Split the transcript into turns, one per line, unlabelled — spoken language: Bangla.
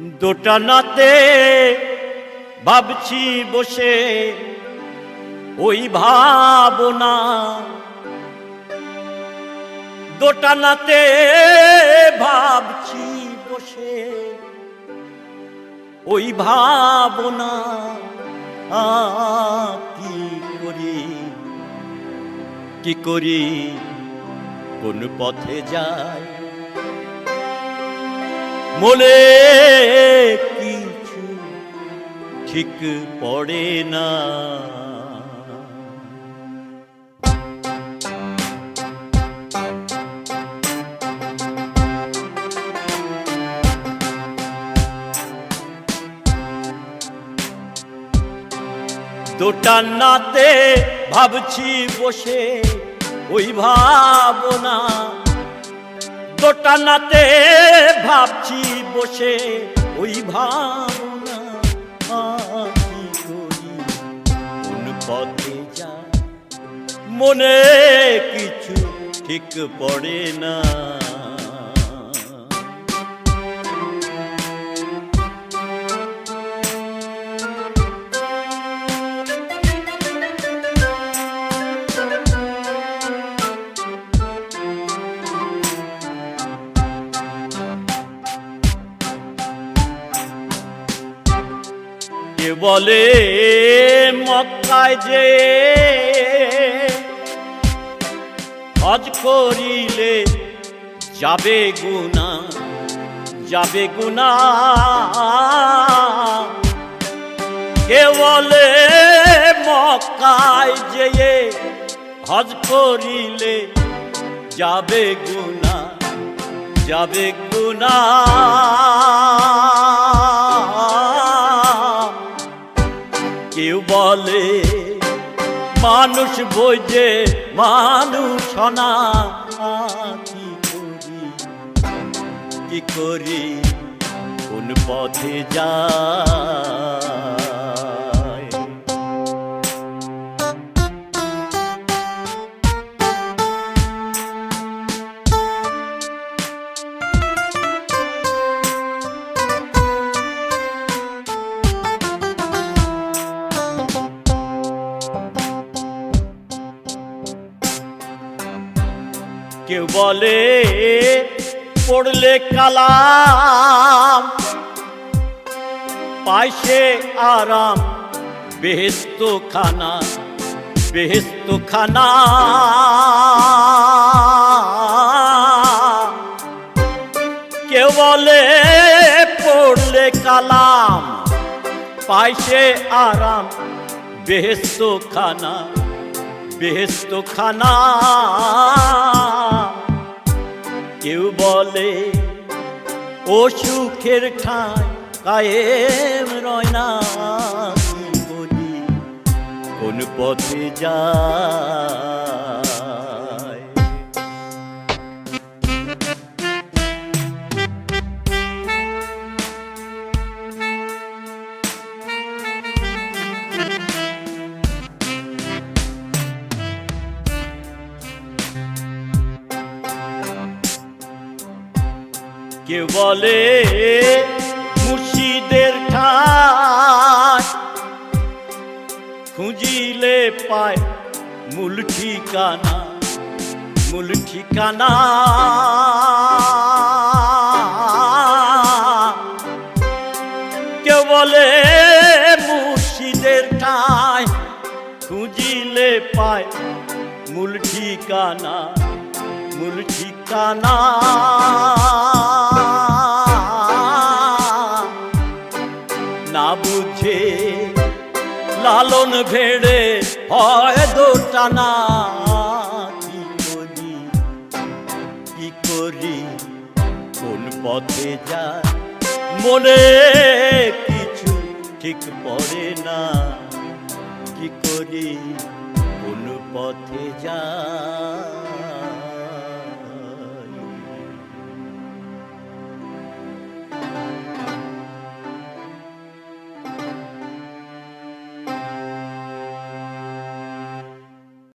দোটানাতে ভাবছি বসে, ওই ভাবনা। দোটানাতে ভাবছি বসে, ওই ভাবনা। কি করি? কি করি? কোন পথে যাই? মনে কিছু ঠিক পড়ে না। দোটানাতে ভাবছি বসে ওই ভাবনা দোটানাতে ভাবছি বসে ওই ভাবনা যা মনে কিছু ঠিক পড়ে না। কে বলে মক্কায় যে হজ করিলে যাবে গুনা যাবে গুনা কে বলে মক্কায় যে হজ করিলে যাবে গুনা যাবে গুনা বলে মানুষ বোঝে মানুষ না কি করি? কি করি? কোন পথে যায় কেউ বলে, পড়লে কালাম, পাইছে আরাম বেহেস্ত খানা বেহেস্ত খানা কেউ বলে, পড়লে কালাম, পাইছে আরাম বেহেস্ত খানা বেহেস্ত খানা কেউ বলে ও সুখের ঠাঁই কায়েম রয় না কোন পথে যায় কেউ বলে, মুর্শিদের ঠাই খুঁজিলে পায় মূল ঠিকানা মূল ঠিকানা। কেউ বলে, মুর্শিদের ঠাই খুঁজিলে পায় মূল ঠিকানা মূল ঠিকানা। লালন ভেড়ে হয় দোটানা কি করি কি করি? কোন পথে যায় মনে কিছু ঠিক পড়ে না। কি করি? কোন পথে যায়